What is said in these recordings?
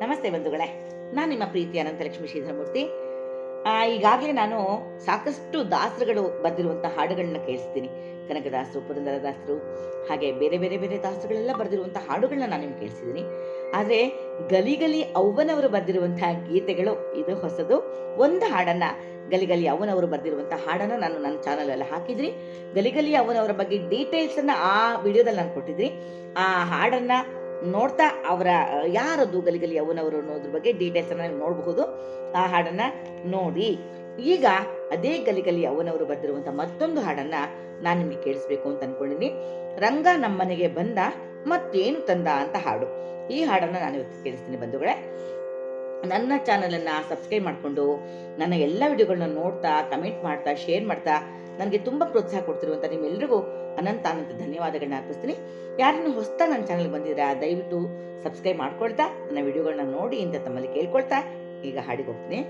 ನಮಸ್ತೆ ಬಂಧುಗಳೇ, ನಾನು ನಿಮ್ಮ ಪ್ರೀತಿಯ ಅನಂತಲಕ್ಷ್ಮಿ ಶ್ರೀಧರಮೂರ್ತಿ. ಈಗಾಗಲೇ ನಾನು ಸಾಕಷ್ಟು ದಾಸರುಗಳು ಬರೆದಿರುವಂಥ ಹಾಡುಗಳನ್ನ ಕೇಳಿಸ್ತೀನಿ. ಕನಕದಾಸರು, ಪುರಂದರದಾಸರು, ಹಾಗೆ ಬೇರೆ ಬೇರೆ ಬೇರೆ ದಾಸರುಗಳೆಲ್ಲ ಬರೆದಿರುವಂಥ ಹಾಡುಗಳನ್ನ ನಾನು ನಿಮ್ಗೆ ಕೇಳಿಸಿದ್ದೀನಿ ಆದರೆ ಗಲಿಗಲಿ ಅವ್ವನವರು ಬರೆದಿರುವಂತಹ ಗೀತೆಗಳು, ಇದು ಹೊಸದು. ಒಂದು ಹಾಡನ್ನ ಗಲಿಗಲಿ ಅವ್ವನವರು ಬರೆದಿರುವಂಥ ಹಾಡನ್ನು ನಾನು ನನ್ನ ಚಾನಲಲ್ಲಿ ಹಾಕಿದ್ರಿ. ಗಲಿಗಲಿ ಅವ್ವನವರ ಬಗ್ಗೆ ಡೀಟೇಲ್ಸನ್ನು ಆ ವಿಡಿಯೋದಲ್ಲಿ ನಾನು ಕೊಟ್ಟಿದ್ರಿ. ಆ ಹಾಡನ್ನು ನೋಡ್ತಾ ಅವರ ಯಾರದು ಗಲಿಗಲಿ ಅವನವರು ಅನ್ನೋದ್ರ ಬಗ್ಗೆ ಡೀಟೇಲ್ಸ್ ಅನ್ನ ನೋಡಬಹುದು. ಆ ಹಾಡನ್ನ ನೋಡಿ. ಈಗ ಅದೇ ಗಲಿಗಲಿ ಅವನವರು ಬರೆದಿರುವಂತ ಮತ್ತೊಂದು ಹಾಡನ್ನ ನಾನು ನಿಮಗೆ ಕೇಳಿಸ್ಬೇಕು ಅಂತ ಅನ್ಕೊಂಡಿನಿ. ರಂಗ ನಮ್ಮನೆಗೆ ಬಂದ ಮತ್ತೇನು ತಂದ ಅಂತ ಹಾಡು. ಈ ಹಾಡನ್ನ ನಾನು ಇವತ್ತು ಕೇಳಿಸ್ತೀನಿ ಬಂಧುಗಳೇ. ನನ್ನ ಚಾನಲನ್ನು ಸಬ್ಸ್ಕ್ರೈಬ್ ಮಾಡಿಕೊಂಡು ನನ್ನ ಎಲ್ಲ ವಿಡಿಯೋಗಳನ್ನ ನೋಡ್ತಾ ಕಮೆಂಟ್ ಮಾಡ್ತಾ ಶೇರ್ ಮಾಡ್ತಾ ನನಗೆ ತುಂಬ ಪ್ರೋತ್ಸಾಹ ಕೊಡ್ತಿರುವಂಥ ನಿಮ್ಮೆಲ್ಲರಿಗೂ ಅನಂತ ಅನಂತ ಧನ್ಯವಾದಗಳನ್ನ ಅರ್ಪಿಸ್ತೀನಿ. ಯಾರನ್ನು ಹೊಸ್ತಾ ನನ್ನ ಚಾನಲ್ ಬಂದಿದ್ದೀರಾ ದಯವಿಟ್ಟು ಸಬ್ಸ್ಕ್ರೈಬ್ ಮಾಡ್ಕೊಳ್ತಾ, ನನ್ನ ವಿಡಿಯೋಗಳನ್ನ ನೋಡಿ ಅಂತ ತಮ್ಮಲ್ಲಿ ಕೇಳ್ಕೊಳ್ತಾ, ಈಗ ಹಾಡಿಗೆ ಹೋಗ್ತೀನಿ.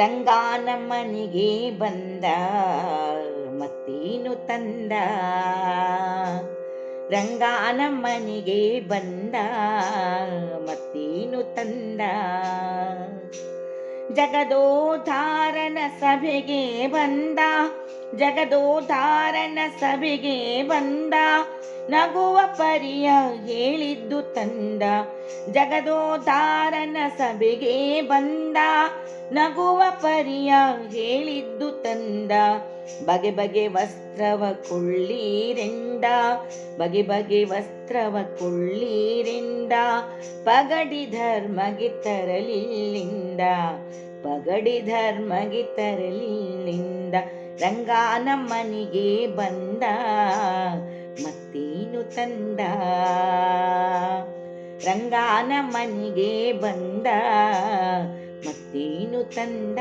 ರಂಗಾನಮ್ಮನಿಗೆ ಬಂದ, ಮತ್ತೇನು ತಂದ? ರಂಗಾನಮ್ಮನಿಗೆ ಬಂದ ಮತ್ತೇನು ತಂದ ಜಗದೋಧಾರನ ಸಭೆಗೆ ಬಂದ ಜಗದೋಧಾರನ ಸಭೆಗೆ ಬಂದ ನಗುವ ಪರಿಯ ಹೇಳಿದ್ದು ತಂದ. ಜಗದೋತಾರನ ಸಭೆಗೆ ಬಂದ. ನಗುವ ಪರಿಯ ಹೇಳಿದ್ದು ತಂದ. ಬಗೆ ಬಗೆ ವಸ್ತ್ರವ ಕೊಳ್ಳೀರೆಂಡ ಬಗೆ ಬಗೆ ವಸ್ತ್ರವ ಕೊಳ್ಳೀರೆಂಡ ಪಗಡಿ ಧರ್ಮಗೆ ತರಲಿಲ್ಲಿಂದ. ಪಗಡಿ ಧರ್ಮಗೆ ತರಲಿಲ್ಲಿಂದ. ರಂಗಾನಮ್ಮನಿಗೆ ಬಂದ. ಮತ್ತೇನು ತಂದ. ರಂಗಾನ ಮನೆಗೆ ಬಂದ ಮತ್ತೇನು ತಂದ?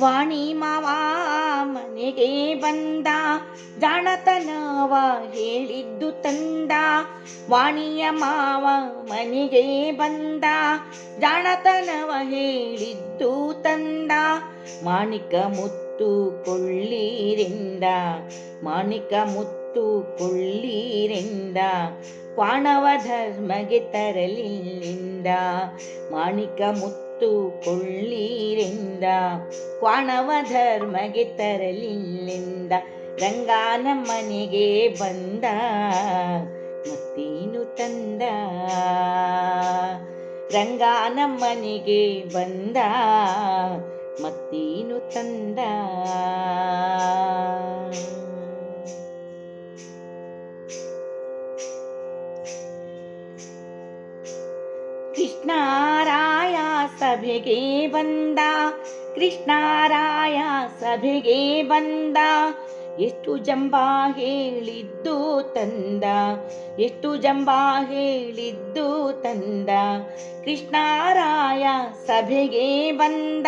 ವಾಣಿ ಮಾವ ಮನೆಗೆ ಬಂದ ಜಾಣತನವ ಹೇಳಿದ್ದು ತಂದ. ವಾಣಿಯ ಮಾವ ಮನೆಗೆ ಬಂದ, ಜಾಣತನವ ಹೇಳಿದ್ದು ತಂದ, ಮಾಣಿಕ ಮುತ್ತು ಕೊಳ್ಳೀರಿಂದ ಮಾಣಿಕ ಮುತ್ತು ಕೊಳ್ಳೀರಿಂದ ಪಾಣವ ಧರ್ಮಗೆ ತರಲಿಲ್ಲಿಂದ, ಮಾಣಿಕ ಮುತ್ತು ಕೊಳ್ಳೀರಿಂದ ಕ್ವಾಣವ ಧರ್ಮಗೆ ತರಲಿಲ್ಲಿಂದ ರಂಗಾನಮ್ಮನಿಗೆ ಬಂದ. ಮತ್ತೇನು ತಂದ. ರಂಗ ರಂಗಾನಮ್ಮನಿಗೆ ಬಂದ. ಮತ್ತೇನು ತಂದ. ಕೃಷ್ಣಾರಾಯ ಸಭೆಗೆ ಬಂದ. ಕೃಷ್ಣಾರಾಯ ಸಭೆಗೆ ಬಂದ. ಎಷ್ಟು ಜಂಬ ಹೇಳಿದ್ದು ತಂದ, ಎಷ್ಟು ಜಂಬ ಹೇಳಿದ್ದು ತಂದ. ಕೃಷ್ಣಾರಾಯ ಸಭೆಗೆ ಬಂದ,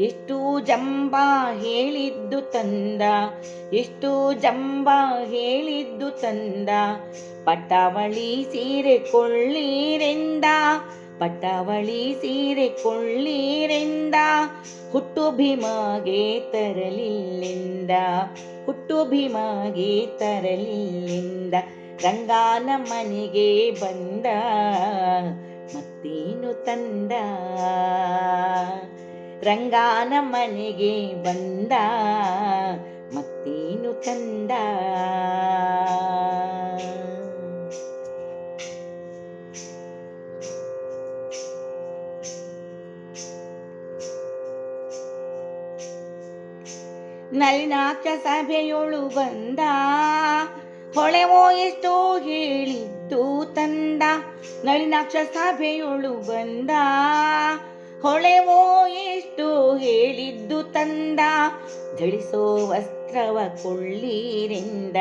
ಎಷ್ಟು ಜಂಬ ಹೇಳಿದ್ದು ತಂದ. ಎಷ್ಟು ಜಂಬ ಹೇಳಿದ್ದು ತಂದ. ಪಟಾವಳಿ ಸೀರೆ ಕೊಳ್ಳೀರೆಂದ ಪಟಾವಳಿ ಸೀರೆ ಕೊಳ್ಳೀರೆಂದ? ಹುಟ್ಟು ಭೀಮಗೆ ತರಲಿಲ್ಲಿಂದ? ಹುಟ್ಟು ಭೀಮಗೆ ತರಲಿಲ್ಲಿಂದ ಮನೆಗೆ ಬಂದ, ಮತ್ತೇನು ತಂದ? ರಂಗಾನ ಮನೆಗೆ ಬಂದ, ಮತ್ತೇನು ತಂದ? ನಳಿನಾಕ್ಷ ಸಭೆಯೊಳು ಬಂದ. ಹೊಳೆವೋ ಎಷ್ಟೋ ಹೇಳಿದ್ದು ತಂದ. ನಳಿನಾಕ್ಷ ಸಭೆಯೊಳು ಬಂದ. ಹೊಳೆವೋ ಎಷ್ಟು ಹೇಳಿದ್ದು ತಂದ. ಝಳಿಸೋ ವಸ್ತ್ರವ ಕೊಳ್ಳೀರಿಂದ.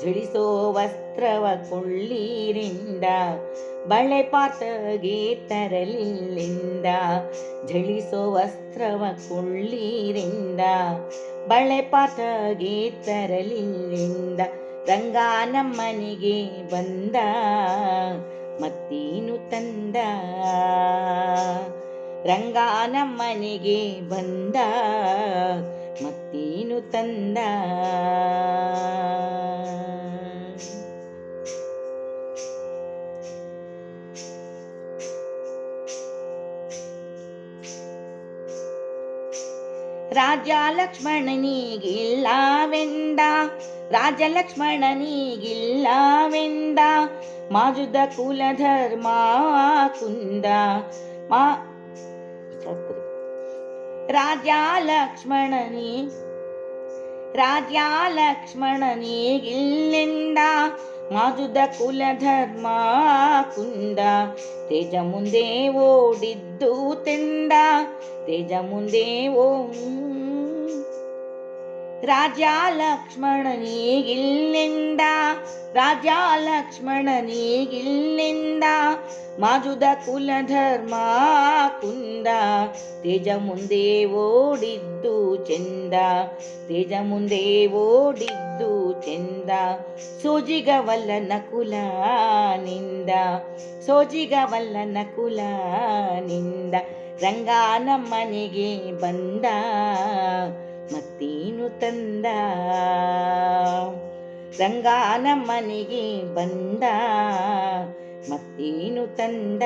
ಝಳಿಸೋ ವಸ್ತ್ರವ ಕೊಳ್ಳೀರಿಂದ. ಬಳೆ ಪಾತಗೆ ತರಲಿಲ್ಲಿಂದ. ಝಳಿಸೋ ವಸ್ತ್ರವ ಕೊಳ್ಳೀರಿಂದ. ಬಳೆ ಪಾತಗೆ ತರಲಿಲ್ಲಿಂದ ರಂಗಾನಮ್ಮನಿಗೆ ಬಂದ ಮತ್ತೇನು ತಂದ. ರಂಗ ನಮ್ಮನೆಗೆ ಬಂದ ಮತ್ತೇನು ತಂದ. ರಾಜ ಲಕ್ಷ್ಮಣನಿಗಿಲ್ಲವೆಂದ ರಾಜ ಲಕ್ಷ್ಮಣನಿಗಿಲ್ಲವೆಂದ ಮಾಜುದ ಕುಲಧರ್ಮ ಕುಂದ ಮಾ ರಾಜ ಲಕ್ಷ್ಮಣನಿ ರಾಜ ಲಕ್ಷ್ಮಣನಿಗಿಲ್ಲೆಂದ ಮಾಜುದ ಕುಲಧರ್ಮ ಕುಂದ ತೇಜ ಮುಂದೆ ಓಡಿದ್ದು ತೆಂದ ತೇಜ ಮುಂದೆ ಓ. ರಾಜ ಲಕ್ಷ್ಮಣನಿಗಿಲ್ಲೆಂದ ರಾಜ ಲಕ್ಷ್ಮಣನಿಗಿಲ್ಲೆಂದ ಮಾಜುದ ಕುಲಧರ್ಮ ಕುಂದ ತೇಜ ಮುಂದೆ ಓಡಿದ್ದು ಚೆಂದ ತೇಜ ಮುಂದೆ ಓಡಿದ್ದು ಚೆಂದ ಸೋಜಿಗವಲ್ಲನ ನಕುಲ ನಿಂದ, ಸೋಜಿಗವಲ್ಲ ನಕುಲ ನಿಂದ ರಂಗ ನಮ್ಮನೆಗೆ ಬಂದ, ಮತ್ತೇನು ತಂದ. ರಂಗ ನಮ್ಮನೆಗೆ ಬಂದ, ಮತ್ತೇನು ತಂದ.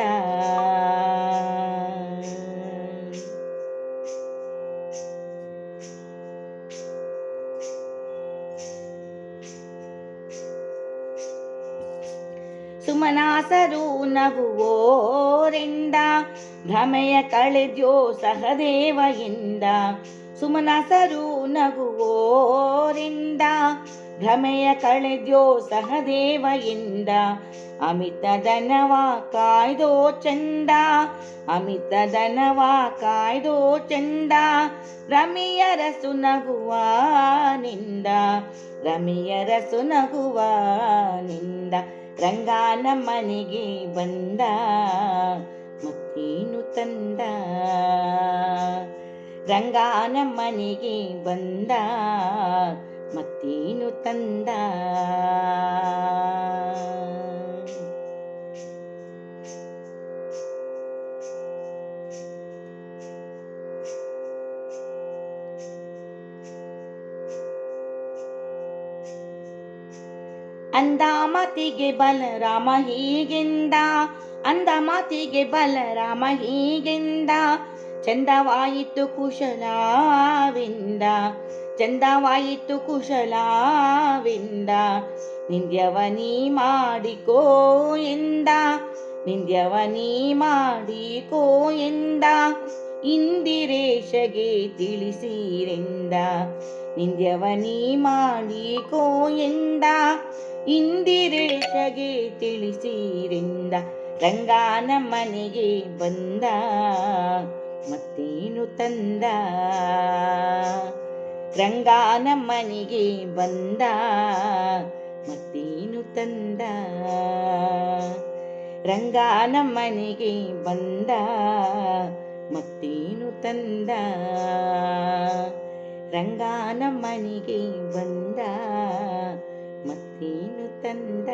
ಸುಮನಾಸರು ನಗುವೋರಿಂದ, ಭ್ರಮೆಯ ಕಳೆದ್ಯೋ ಸಹದೇವಯಿಂದ. ಸುಮನಸರು ನಗುವೋರಿಂದ, ಭ್ರಮೆಯ ಕಳೆದ್ಯೋ ಸಹದೇವಯಿಂದ. ಅಮಿತ ದನವ ಕಾಯ್ದೋ ಚಂದ, ಅಮಿತ ದನವ ಕಾಯ್ದೋ ಚಂದ ರಮಿಯರಸು ನಗುವ ನಿಂದ ರಮಿಯರಸು ನಗುವ ನಿಂದ. ರಂಗ ನಮ್ಮನೆಗೆ ಬಂದ ಮತ್ತೇನು ತಂದ? ರಂಗಾನ ನಮ್ಮನೆಗೆ ಬಂದ ಮತ್ತೇನು ತಂದ? ಅಂದ ಮಾತಿಗೆ ಬಲರಾಮ ಹೀಗೆಂದ, ಅಂದ ಮಾತಿಗೆ ಬಲರಾಮ ಹೀಗೆಂದ, ಚಂದವಾಯಿತು ಕುಶಲಾವಿಂದ, ಚಂದವಾಯಿತು ಕುಶಲವಿಂದ, ನಿಂದ್ಯವನಿ ಮಾಡಿಕೋ ಎಂದ, ನಿಂದ್ಯವನಿ ಮಾಡಿಕೋ ಎಂದ, ಇಂದಿರೇಶಗೆ ತಿಳಿಸಿರೆಂದ, ನಿಂದ್ಯವನಿ ಮಾಡಿಕೋ ಎಂದ ಇಂದಿರೇಶಗೆ ತಿಳಿಸಿರಿಂದ, ರಂಗಾನ ಮನೆಗೆ ಬಂದ, ಮತ್ತೇನು ತಂದ? ರಂಗಾನ ಮನೆಗೆ ಬಂದ, ಮತ್ತೇನು ತಂದ? ರಂಗಾನ ಮನೆಗೆ ಬಂದ, ಮತ್ತೇನು ತಂದ? ರಂಗಾನ ಮನೆಗೆ ಬಂದ ಮತ್ತೇನು ತಂದ